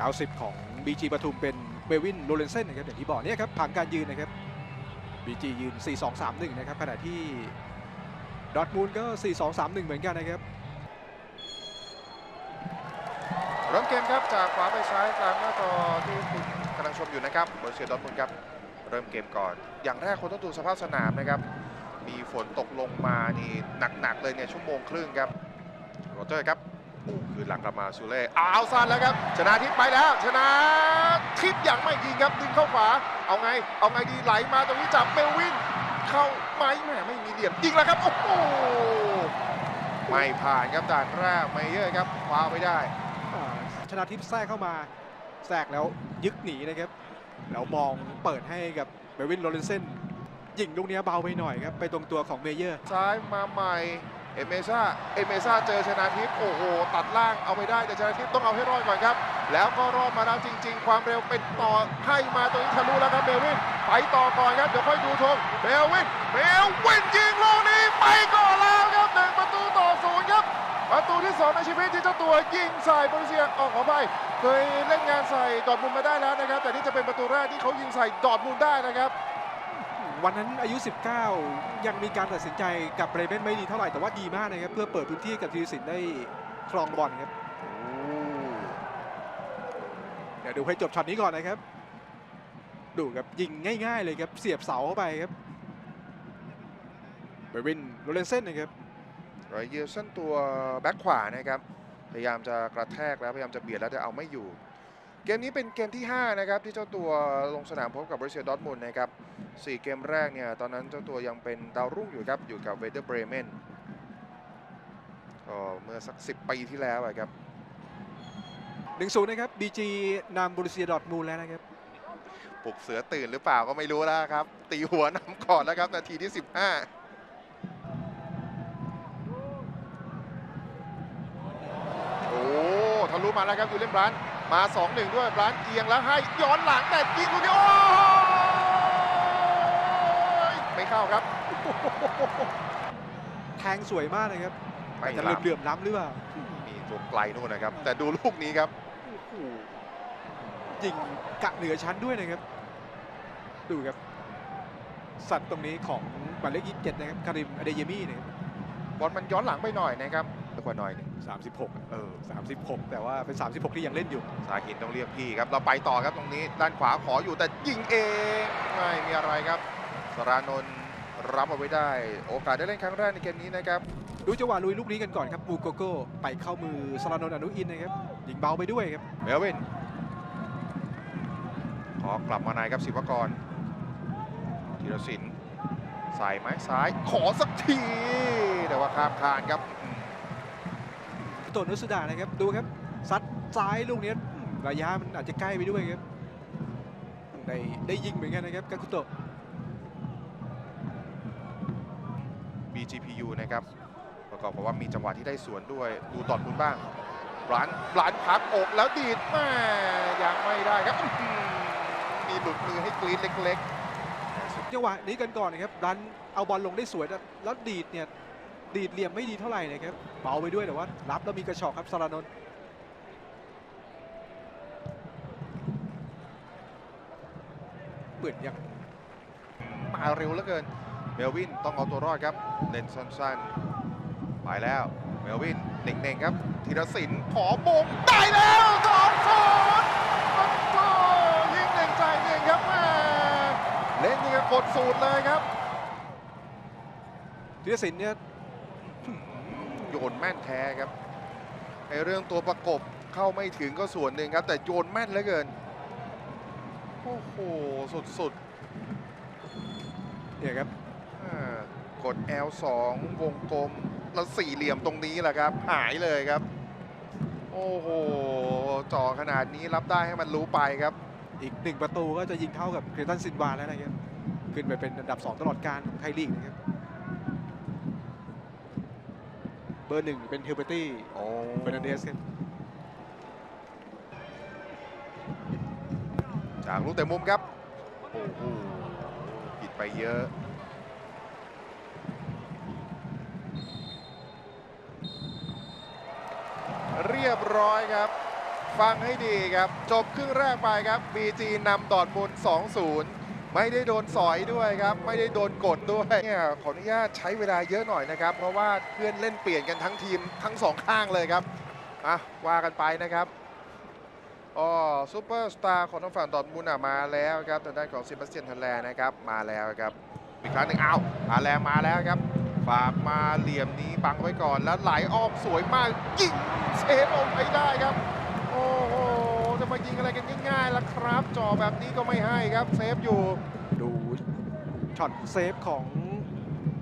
90 ของ BG ปทุมเป็นเบวินโรเลนเซนนะครับอย่างที่บอกเนี่ยครับผังการยืนนะครับ BG ยืน 4-2-3-1 นะครับขณะที่ดอทมูลก็ 4-2-3-1 เหมือนกันนะครับเริ่มเกมครับจากขวาไปซ้ายตามหน้าจอที่คุณกำลังชมอยู่นะครับบอลเซียดอทมุนด์ครับเริ่มเกมก่อน อย่างแรกคนต้องดูสภาพสนามนะครับ มีฝนตกลงมานี่หนักๆเลยเนี่ยชั่วโมงครึ่งครับโรเจอร์ครับ คือหลังกลับมาซูเล่อ้าวซันแล้วครับ ชนะทิพย์ไปแล้ว ชนะทิพย์ยังไม่ยิงครับดึงเข้าขวา เอาไง เอาไงดีไหลมาตรงนี้จับเมลวิน เข้าไหมแหม่ไม่มีเหลี่ยมยิงแล้วครับ โอ้โห ไม่ผ่านครับด่านแรกไมเยอร์ครับคว้าไว้ได้อ่าชนะทิพย์แทรกเข้ามาแทรกแล้วยึกหนีนะครับ แล้วมองเปิดให้กับเบวินโรเลนเซนยิงลูกเนี้ยเบาไปหน่อยครับ ไปตรงตัวของเมเยอร์ ซ้ายมาใหม่ เอเมซ่าเอเมซ่าเจอชนะทิพย์โอ้โหตัดล่างเอาไม่ได้แต่ชนะทิพย์ต้องเอาให้รอดก่อนครับ แล้วก็รอดมาแล้วจริง ๆ ความเร็วเป็นต่อให้มาตรงนี้ทะลุแล้วครับเบลวินไปต่อก่อนครับเดี๋ยวค่อยดูทงเบลวินเบลวินยิงลูกนี้ไปก่อนแล้วครับหนึ่งประตูต่อศูนย์ครับประตูที่สองในชีวิตที่เจ้าตัวยิงใส่บริเซียออกขอไปเคยเล่นงานใส่ดอร์ทมุนมาได้แล้วนะครับ แต่นี่จะเป็นประตูแรกที่เขายิงใส่ดอร์ทมุนได้นะครับ วันนั้นอายุ 19 ยังมีการตัดสินใจกับเบรเบนไม่ดีเท่าไหร่แต่ว่าดีมากนะครับ เพื่อเปิดพื้นที่กับทีรสินได้ครองบอลครับเดี๋ยวดูให้จบช็อตนี้ก่อนนะครับ ดูครับยิงง่าย ๆ เลยครับ เสียบเสาเข้าไปครับเบวินโรเลนเซนนะครับรอยเยลสันตัวแบ็คขวานะครับ พยายามจะกระแทกแล้วพยายามจะเบียดแล้วแต่เอาไม่อยู่ เกมนี้เป็นเกมที่ 5 นะครับ ที่เจ้าตัวลงสนามพบกับบริเซียดอร์ทมุนด์นะครับ4เกมแรกเนี่ย ตอนนั้นเจ้าตัวยังเป็นดาวรุ่งอยู่ครับ อยู่กับเวเดอร์เบรเมนก็เมื่อสัก 10 ปีที่แล้วอะครับ1-0นะครับ BG นำบรูเซียดอร์ทมูลแล้วนะครับ ปลุกเสือตื่นหรือเปล่าก็ไม่รู้แล้วครับ ตีหัวนำก่อนแล้วครับ นาทีที่ 15โอ้ทะลุมาแล้วครับยูเลนบรัน มา 2-1 ด้วยบรันเอียงแล้วให้ย้อนหลังแต่ยิงลูกนี้โอ้ยไม่เข้าครับ แทงสวยมากนะครับไม่จะล้ำเหลื่อมๆล้ำหรือเปล่ามีตัวไกลนู่นนะครับ แต่ดูลูกนี้ครับโอ้โหยิงกะเหนือชั้นด้วยนะครับ ดูครับ สัตว์ตรงนี้ของหมายเลขยี่สิบเจ็ดนะครับคาริมอเดเยมี่นะครับบอลมันย้อนหลังไปหน่อยนะครับเยอะ กว่าหน่อยหนึงสามสิบหกเออสามสิบหกแต่ว่าเป็นสามสิบหกที่ยังเล่นอยู่ สาหินต้องเรียกพี่ครับ เราไปต่อครับตรงนี้ด้านขวาขออยู่แต่ยิงเองไม่มีอะไรครับสรานนท์รับเอาไว้ได้ โอกาสได้เล่นครั้งแรกในเกมนี้นะครับ ดูจังหวะลุยลูกนี้กันก่อนครับบูโกโก้ไปเข้ามือสลานนท์อนุอินนะครับยิงเบาไปด้วยครับเมลวินขอกลับมาในครับศิวกรธีรศิลป์ใส่ไม้ซ้ายขอสักที แต่ว่าข้ามคานครับ อืมโตนุสุดานะครับดูครับซัดซ้ายลูกนี้อืมระยะมันอาจจะใกล้ไปด้วยครับได้ได้ยิงเหมือนกันนะครับกาคุโตะ BGPU นะครับประกอบกับว่ามีจังหวะที่ได้สวนด้วยดูตอดมุนบ้างบลันบลันพักอกแล้วดีดแม่ยังไม่ได้ครับอื้อหือมีหลุดมือให้กรีดเล็กจังหวะนี้กันก่อนนะครับรันเอาบอลลงได้สวยแล้วแล้วดีดเนี่ย ดีดเหลี่ยมไม่ดีเท่าไหร่นะครับเบาไปด้วยแต่ว่ารับแล้วมีกระชอกครับสารานนท์เหมือนยังๆมาเร็วเหลือเกินเมลวินต้องเอาตัวรอดครับเล่นสั้นๆไปแล้วเมลวินเน่งๆครับธีรศิลป์ขอมงได้แล้วสองศูนย์โอ้โหยิงหนึ่งใจายหนึ่งครับแม่เล่นยังกับกดสูตรเลยครับธีรศิลป์เนี่ย โยนแม่นแท้ครับในเรื่องตัวประกบเข้าไม่ถึงก็ส่วนหนึ่งครับ แต่โยนแม่นเหลือเกิน โอ้โห สุดเนี่ยครับๆอ่ากด L2 วงกลมแล้วสี่เหลี่ยมตรงนี้แหละครับ หายเลยครับ โอ้โหจ่อขนาดนี้รับได้ให้มันรู้ไปครับ อีกหนึ่งประตูก็จะยิงเท่ากับเครตันซินวาแล้วนะครับ ขึ้นไปเป็นอันดับ 2 ตลอดการของไทยลีกนะครับ เบอร์หนึ่งเป็นเฮลเบอร์ตี้โอ้เฟอร์นันเดสครับจากลูกเตะมุมครับ โอ้โหผิดไปเยอะ เรียบร้อยครับ ฟังให้ดีครับ จบครึ่งแรกไปครับ BG นำดอร์ทมุน2-0 ไม่ได้โดนสอยด้วยครับ ไม่ได้โดนกดด้วยเนี่ยขออนุญาตใช้เวลาเยอะหน่อยนะครับ เพราะว่าเพื่อนเล่นเปลี่ยนกันทั้งทีมทั้งสองข้างเลยครับอะว่ากันไปนะครับอ๋อซูเปอร์สตาร์ของทางฝั่งดอร์ทมุนมาแล้วครับทางด้านของเซบาสเตียนทันแลนะครับมาแล้วครับอีกครั้งหนึ่งอ้าวมาแรงมาแล้วครับฝากมาเหลี่ยมนี้บังไว้ก่อนแล้วไหลอ้อมสวยมากยิงเซฟออกไปได้ครับโอ้ มายิงอะไรกันง่ายๆล่ะครับจ่อแบบนี้ก็ไม่ให้ครับเซฟอยู่ ดูช็อตเซฟของ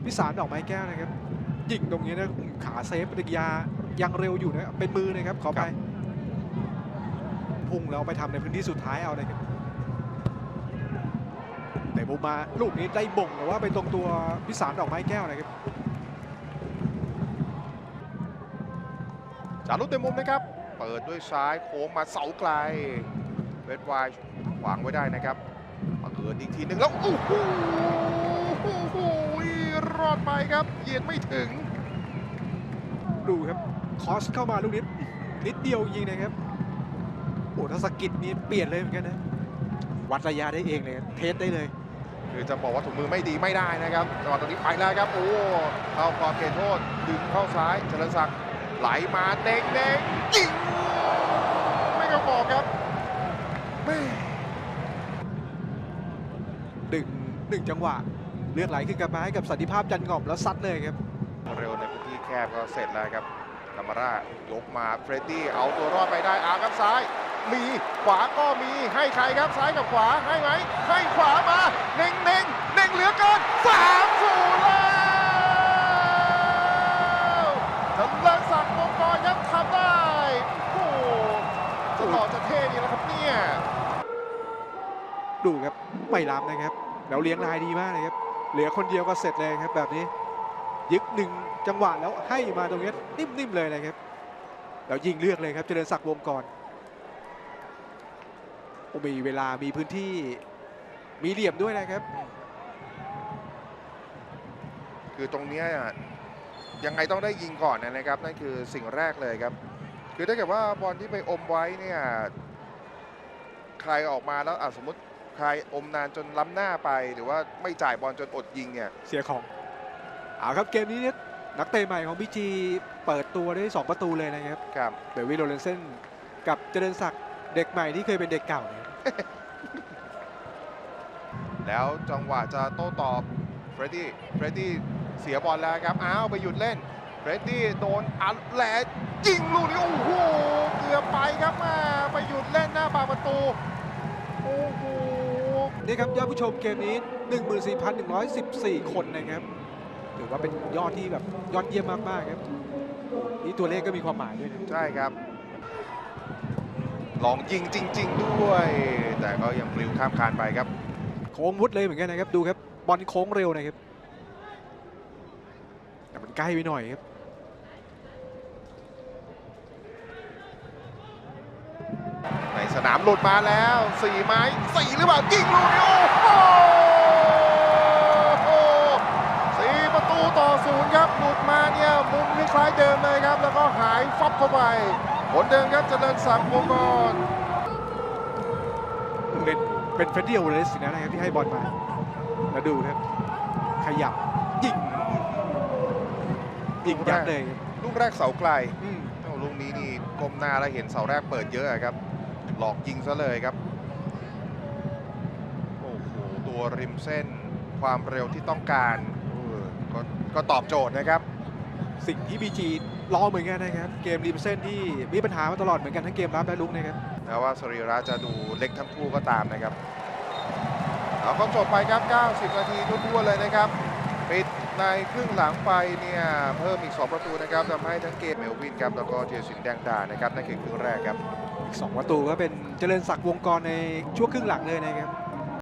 พิสารดอกไม้แก้วนะครับยิงตรงนี้นะขาเซฟปฏิกิริยายังเร็วอยู่นะเป็นมือนะครับขอไปพุ่งแล้วเอาไปทำในพื้นที่สุดท้ายเอานะครับแต่มุมมาลูกนี้ได้บ่งแต่ว่าไปตรงตัวพิสารดอกไม้แก้วนะครับจารุเต็มมุมนะครับ เปิดด้วยซ้ายโค้งมาเสาไกลเวทไวน์ขวางไว้ได้นะครับมาเกิดอีกทีหนึ่งแล้วโอ้โหโอ้โหรอดไปครับเหยียดไม่ถึง ดูครับคอสเข้ามาลูกนี้นิดเดียวยิงนะครับโอ้ถ้าสกิดนี้เปลี่ยนเลยเหมือนกันนะวัดระยะได้เองเลยเทสได้เลยคือจะบอกว่าถุงมือไม่ดีไม่ได้นะครับจังหวะตรงนี้ไปแล้วครับโอ้เข้าขอบเขตโทษดึงเข้าซ้ายเจริญศักดิ์ ไหลมาเด้งเด้งยิงไม่กระบอกครับแม่ดึงหนึ่งจังหวะ เลือดไหลขึ้นกลับมาให้กับสันติภาพจันงอมแล้วซัดเลยครับ เร็วในพื้นที่แคบก็เสร็จแล้วครับกามาร่ายกมาเฟรดดี้เอาตัวรอดไปได้อาครับซ้าย มีขวาก็มีให้ใครครับซ้ายกับขวาให้ไหมให้ขวามาเน่งเน่งเน่งเหลือเกินสามศูนย์แล้วเจริญศักดิ์วงกรยังทำได้โอ้โหจะหล่อจะเท่ดีแล้วครับเนี่ย ดูครับไม่ล้ำนะครับ แล้วเลี้ยงลายดีมากเลยครับ เหลือคนเดียวก็เสร็จเลยครับแบบนี้ ยึกหนึ่งจังหวะแล้วให้มาตรงนี้นิ่มๆเลยนะครับ แล้วยิงเลือกเลยครับเจริญศักดิ์วงกรโอ้มีเวลามีพื้นที่มีเหลี่ยมด้วยนะครับ คือตรงนี้ยังไงต้องได้ยิงก่อนนะครับ นั่นคือสิ่งแรกเลยครับ คือถ้าเกิดว่าบอลที่ไปอมไว้เนี่ยใครออกมาแล้วอสมมติ ใครอมนานจนล้ำหน้าไปหรือว่าไม่จ่ายบอลจนอดยิงเนี่ย เสียของเอาครับเกมนี้เนี่ยนักเตะใหม่ของบีจีเปิดตัวได้สองประตูเลยนะครับครับเบลวิโรเลนเซนกับเจริญศักดิ์เด็กใหม่ที่เคยเป็นเด็กเก่าเนี่ยแล้วจังหวะจะโต้ตอบเฟรดดี้เฟรดดี้เสียบอลแล้วครับอ้าวไปหยุดเล่นเฟรดดี้โดนอัดแหลยิงลูกนี้โอ้โหเกือบไปครับมาไปหยุดเล่นหน้าปากประตู โอ้โหนี่ครับยอดผู้ชมเกมนี้ 14,114 คนนะครับถือว่าเป็นยอดที่แบบยอดเยี่ยมมากๆครับนี่ตัวเลขก็มีความหมายด้วยนะใช่ครับ ลองยิงจริง ๆ ด้วย แต่ก็ยังปลิวข้ามคานไปครับ โค้งมุดเลยเหมือนกันนะครับ ดูครับบอลโค้งเร็วนะครับ แต่มันใกล้ไปหน่อยครับ ในสนามหลุดมาแล้วสี่ไม้สี่หรือเปล่ายิงลูกนี้โอ้โหสี่ประตูต่อศูนย์ครับหลุดมาเนี่ยมุมคล้ายๆเดิมเลยครับ แล้วก็หายฟับเข้าไปผลเดิมครับเจริญศักดิ์วงกรเป็นเป็นเฟรดดี้โอเลสนะครับ ที่ให้บอลมาแล้วดูครับ ขยับยิงยิงยัดเลยครับลูกแรกเสาไกลอืมโอ้ลูกนี้นี่ก้มหน้าแล้วเห็นเสาแรกเปิดเยอะอะครับ หลอกยิงซะเลยครับ โอ้โห ตัวริมเส้นความเร็วที่ต้องการเออก็ก็ตอบโจทย์นะครับ สิ่งที่บีจีรอเหมือนกันนะครับ เกมริมเส้นที่มีปัญหามาตลอดเหมือนกันทั้งเกมรับและลุกนะครับแม้ว่าสรีระจะดูเล็กทั้งคู่ก็ตามนะครับ เอาก็จบไปครับ 90 นาทีทั่วๆเลยนะครับ ปิดในครึ่งหลังไปเนี่ยเพิ่มอีก 2 ประตูนะครับทำให้ทั้งเกมเมลวินครับแล้วก็เทียสินแดงดานะครับนั่นคือครึ่งแรกครับอีก 2 ประตูก็เป็นเจริญศักดิ์วงกรในช่วงครึ่งหลังเลยนะครับ